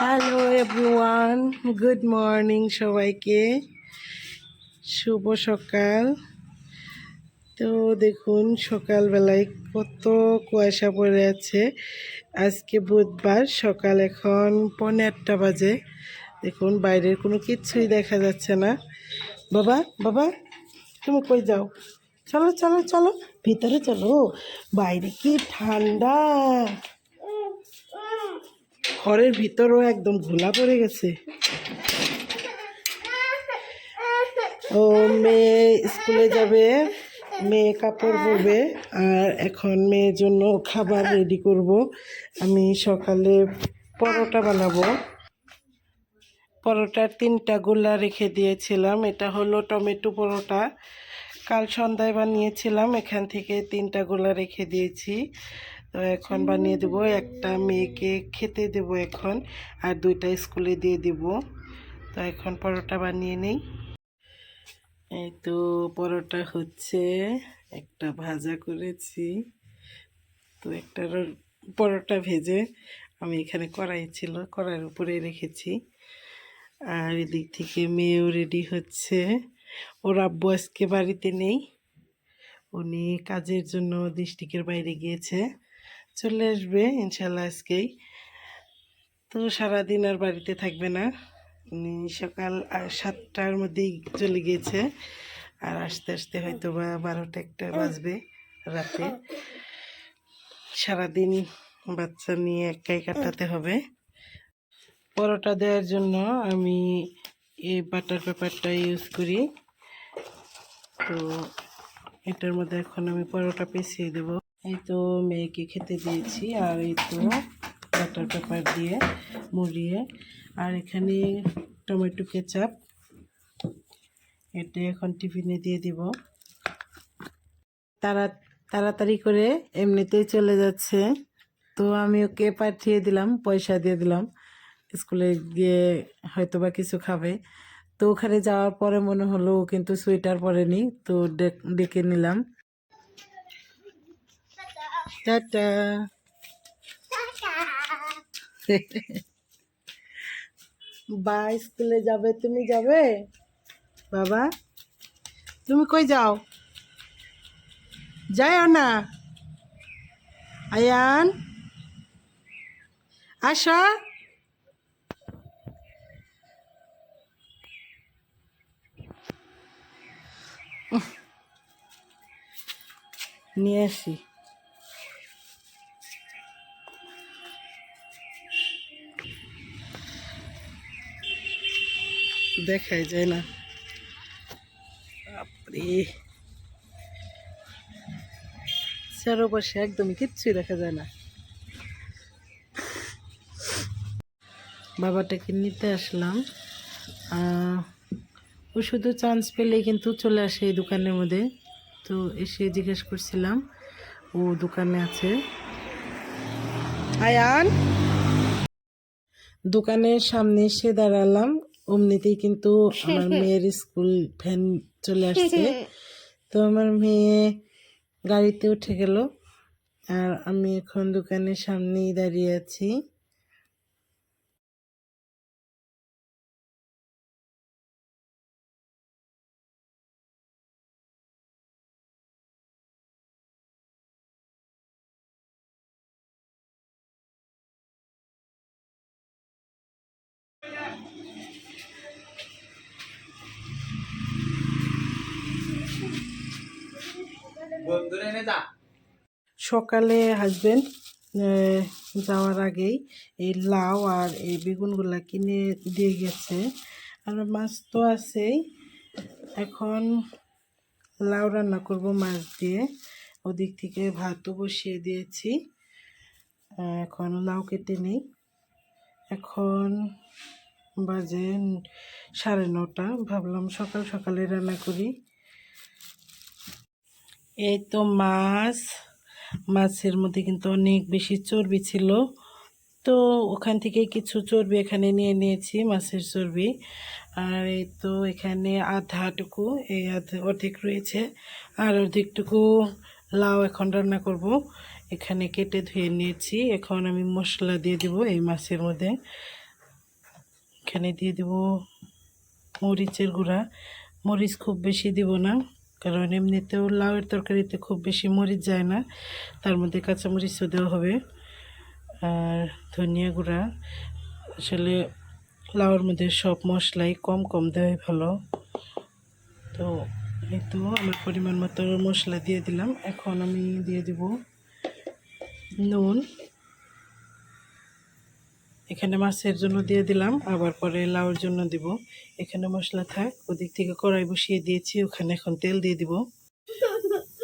Hello everyone good morning সবাইকে। শুভ সকাল। তো দেখুন, সকালবেলায় কত কুয়াশা পড়ে আছে। আজকে বুধবার, সকাল এখন পৌনে আটটা বাজে। দেখুন, বাইরের কোনো কিছুই দেখা যাচ্ছে না। বাবা বাবা, তুমি কই যাও? চলো চলো চলো, ভিতরে চলো। বাইরে কি ঠান্ডা। ঘরের ভিতরও একদম ঘোলা পড়ে গেছে। ও মেয়ে স্কুলে যাবে, মেয়ে কাপড় পরবে, আর এখন মেয়ের জন্য খাবার রেডি করব। আমি সকালে পরোটা বানাবো। পরোটার তিনটা গোলা রেখে দিয়েছিলাম। এটা হলো টমেটো পরোটা। কাল সন্ধ্যায় বানিয়েছিলাম। এখান থেকে তিনটা গোলা রেখে দিয়েছি। তো এখন বানিয়ে দেব। একটা মেয়েকে খেতে দেব এখন, আর দুইটা স্কুলে দিয়ে দেব। তো এখন পরোটা বানিয়ে নেই। এই তো পরোটা হচ্ছে, একটা ভাজা করেছি। তো একটা পরোটা ভেজে আমি এখানে কড়াই ছিল, কড়াইয়ের উপরে রেখেছি। আর এদিক থেকে মেয়েও রেডি হচ্ছে। ওর আব্বু আজকে বাড়িতে নেই। উনি কাজের জন্য ডিস্ট্রিক্টের বাইরে গিয়েছে। চলে আসবে, ইনশাল্লাহ আজকেই। তো সারাদিন আর বাড়িতে থাকবে না। উনি সকাল সাতটার মধ্যেই চলে গিয়েছে। আর আস্তে আস্তে হয়তো বা বারোটা একটা বাজবে রাতে। সারাদিন বাচ্চা নিয়ে একাই কাটাতে হবে। পরোটা দেওয়ার জন্য আমি এই বাটার পেপারটা ইউজ করি। তো এটার মধ্যে এখন আমি পরোটা পিছিয়ে দেব। এই তো মেয়েকে খেতে দিয়েছি আর এই তো বাটার পেপার দিয়ে মুড়িয়ে। আর এখানে টমেটো কেচাপ, এটা এখন টিফিনে দিয়ে দিব। তারা, তাড়াতাড়ি করে এমনিতেই চলে যাচ্ছে। তো আমি ওকে পাঠিয়ে দিলাম, পয়সা দিয়ে দিলাম। স্কুলে গিয়ে হয়তো বা কিছু খাবে। তো ওখানে যাওয়ার পরে মনে হলো কিন্তু সোয়েটার পরেনি, তো ডেকে নিলাম। টাটা বা স্কুলে যাবে, তুমি যাবে? বাবা, তুমি কই যাও? যাও না? আয়ান? আসো। নিয়ে আসি। দেখাই যায় না। বাপরে। চারপাশে একদমই কিচ্ছুই দেখা যায় না। বাবাটাকে নিতে আসলাম। ও শুধু চান্স পেলেই কিন্তু চলে আসে এই দোকানের মধ্যে। তো এসে জিজ্ঞেস করছিলাম, ও দোকানে আছে। আয়ান? দোকানের সামনে এসে দাঁড়ালাম। অমনিতেই কিন্তু আমার মেয়ের স্কুল ভ্যান চলে আসছে। তো আমার মেয়ে গাড়িতে উঠে গেল। আর আমি এখন দোকানের সামনেই দাঁড়িয়ে আছি। সকালে হাজবেন্ড যাওয়ার আগেই এই লাউ আর এই বেগুনগুলা কিনে দিয়ে গেছে। আর মাছ তো আছেই। এখন লাউ রান্না করব মাছ দিয়ে। ওদিক থেকে ভাতও বসিয়ে দিয়েছি। এখন লাউ কেটে নেই। এখন বাজে সাড়ে নটা। ভাবলাম সকাল সকালে রান্না করি। এই তো মাছ, মাছের মধ্যে কিন্তু অনেক বেশি চর্বি ছিল। তো ওখান থেকে কিছু চর্বি এখানে নিয়ে নিয়েছি, মাছের চর্বি। আর এই তো এখানে আধাটুকু, এই আধা অর্ধেক রয়েছে। আর অর্ধেকটুকু লাউ এখন রান্না করব। এখানে কেটে ধুয়ে নিয়েছি। এখন আমি মশলা দিয়ে দেব এই মাছের মধ্যে। এখানে দিয়ে দেব মরিচের গুঁড়া। মরিচ খুব বেশি দিব না। কারণ এমনিতেও লাউয়ের তরকারিতে খুব বেশি মরিচ যায় না। তার মধ্যে কাঁচা মরিচও দেওয়া হবে। আর ধনিয়া গুঁড়া। আসলে লাউয়ের মধ্যে সব মশলাই কম কম দেওয়াই ভালো। তো এই তো আমার পরিমাণ মতো মশলা দিয়ে দিলাম। এখন আমি দিয়ে দিব নুন। এখানে মাছের জন্য দিয়ে দিলাম, আবার পরে লাউর জন্য দিব। এখানে মশলা থাক, ওদিক থেকে কড়াই বসিয়ে দিয়েছি, ওখানে এখন তেল দিয়ে দিব।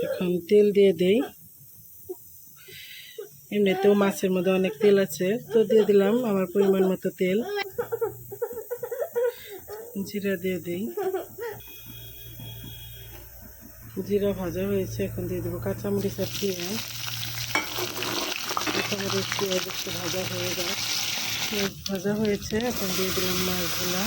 এখন তেল দিয়ে দেই। এমনিতেও মাছের মধ্যে অনেক তেল আছে, তো দিয়ে দিলাম আমার পরিমাণ মতো তেল। জিরা দিয়ে দিই। জিরা ভাজা হয়েছে, এখন দিয়ে দেবো কাঁচামরিচ আর পেঁয়াজ। কাঁচামরিচ, পেঁয়াজ একটু ভাজা হয়ে যায় পেঁয়াজ ভাজা হয়েছে, এখন দিয়ে দিলাম মাছগুলা।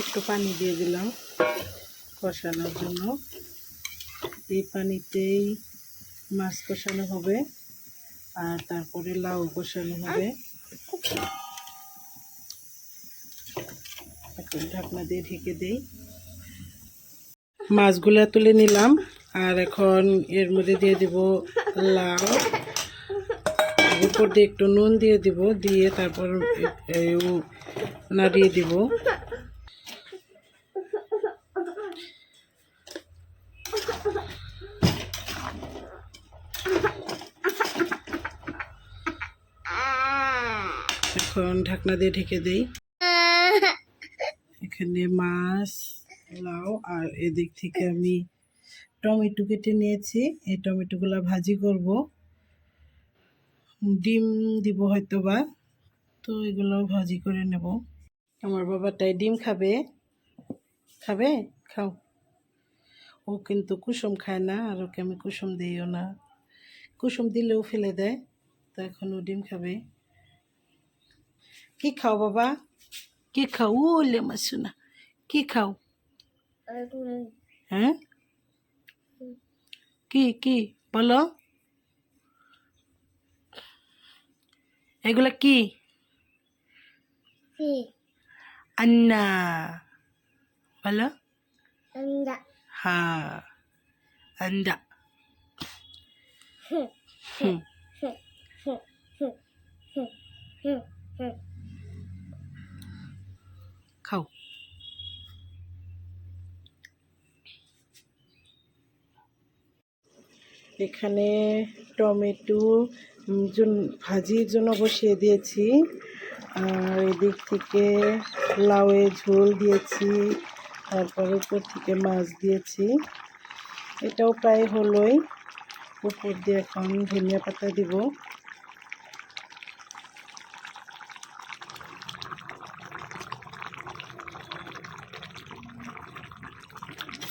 একটু পানি দিয়ে দিলাম কষানোর জন্য। এই পানিতেই মাছ কষানো হবে। আর তারপরে লাউ কষানো হবে। ঢাকনা দিয়ে ঢেকে দেই। মাছগুলো তুলে নিলাম আর এখন এর মধ্যে দিয়ে দিব লাউ। উপর দিয়ে একটু নুন দিয়ে দিব, দিয়ে তারপর নাড়িয়ে দিব। এখন ঢাকনা দিয়ে ঢেকে দেই। এখানে মাছ, লাউ আর এদিক থেকে আমি টমেটো কেটে নিয়েছি। এই টমেটোগুলো ভাজি করব। ডিম দিব হয়তো বা তো এগুলো ভাজি করে নেব। আমার বাবাটাই ডিম খাবে। খাবে? খাও। ও কিন্তু কুসুম খায় না, আর ওকে আমি কুসুম দিইও না। কুসুম দিলেও ফেলে দেয়, তো এখন ও ডিম খাবে। কি খাও বাবা কি খাও ওলে মাসুনা কি খাও হ্যাঁ কি কি বলো এগুলা কি আন্না বলো হ্যাঁ আন্ডা হুম খাও। এখানে টমেটো ভাজির জন্য বসিয়ে দিয়েছি। আর এদিক থেকে লাউয়ে ঝোল দিয়েছি, তারপর উপর থেকে মাছ দিয়েছি। এটাও প্রায় হলোই। উপর দিয়ে এখন ধনিয়া পাতা দিব।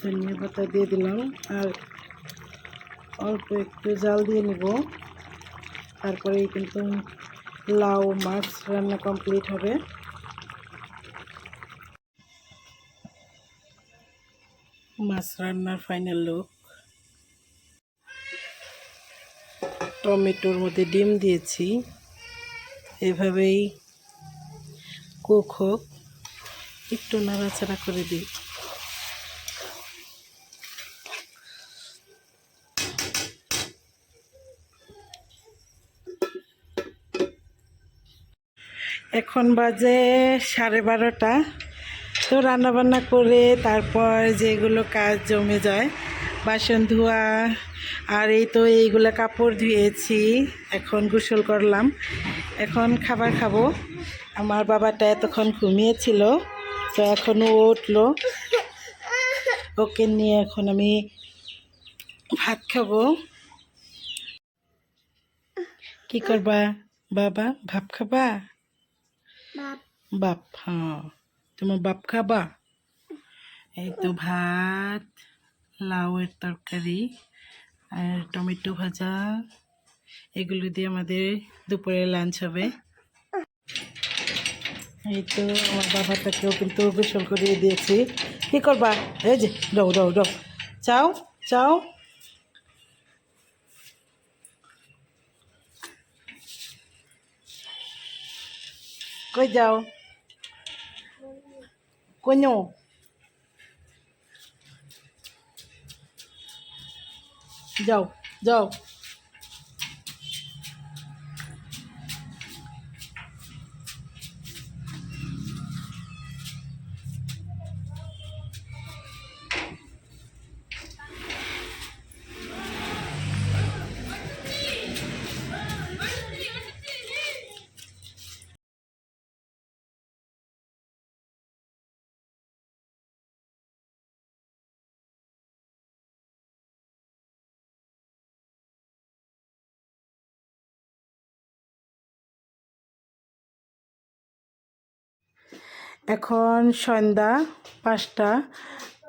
ধনিয়া পাতা দিয়ে দিলাম আর অল্প একটু জাল দিয়ে নিব। তারপরে কিন্তু লাউ, মাছ রান্না কমপ্লিট হবে। মাছ রান্নার ফাইনাল লুক টমেটোর মধ্যে ডিম দিয়েছি। এভাবেই কুক হোক। একটু নাড়াচাড়া করে দিই। এখন বাজে সাড়ে বারোটা। তো রান্নাবান্না করে তারপর যেগুলো কাজ জমে যায়, বাসন ধোয়া, আর এই তো এইগুলো কাপড় ধুয়েছি, এখন গোসল করলাম। এখন খাবার খাব। আমার বাবাটা এতক্ষণ ঘুমিয়েছিল, তো এখনও উঠল। ওকে নিয়ে এখন আমি ভাত খাব। কি করবা বাবা? ভাত খাবা? বাপ। হ্যাঁ। তোমার বাপ খাবা? এই তো ভাত, লাউয়ের তরকারি আর টমেটো ভাজা। এগুলো দিয়ে আমাদের দুপুরে লাঞ্চ হবে। এই তো আমার বাবাটাকেও কিন্তু গোসল করিয়ে দিয়েছি। কি করবা? এই যে ডৌ ডৌ ডৌ চাও চাও। কই যাও কোনো যাও যাও এখন সন্ধ্যা পাঁচটা।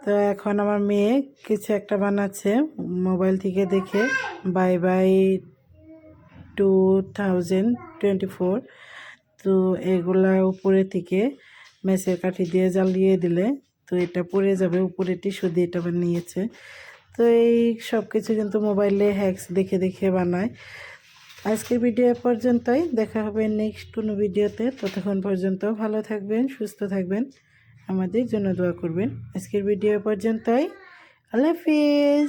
তো এখন আমার মেয়ে কিছু একটা বানাচ্ছে মোবাইল থেকে দেখে। Bye bye two thousand twenty four. তো এগুলা উপরে থেকে মেসের কাঠি দিয়ে জ্বালিয়ে দিলে তো এটা পড়ে যাবে, উপরে টিস্যু দিয়ে এটা বানিয়েছে। তো এই সব কিছু কিন্তু মোবাইলে হ্যাক্স দেখে দেখে বানায়। আজকের ভিডিও পর্যন্তই। দেখা হবে নেক্সট কোনো ভিডিওতে ততক্ষণ পর্যন্ত ভালো থাকবেন, সুস্থ থাকবেন। আমাদের জন্য দোয়া করবেন। আজকের ভিডিও পর্যন্তই। আল্লাহ হাফিজ।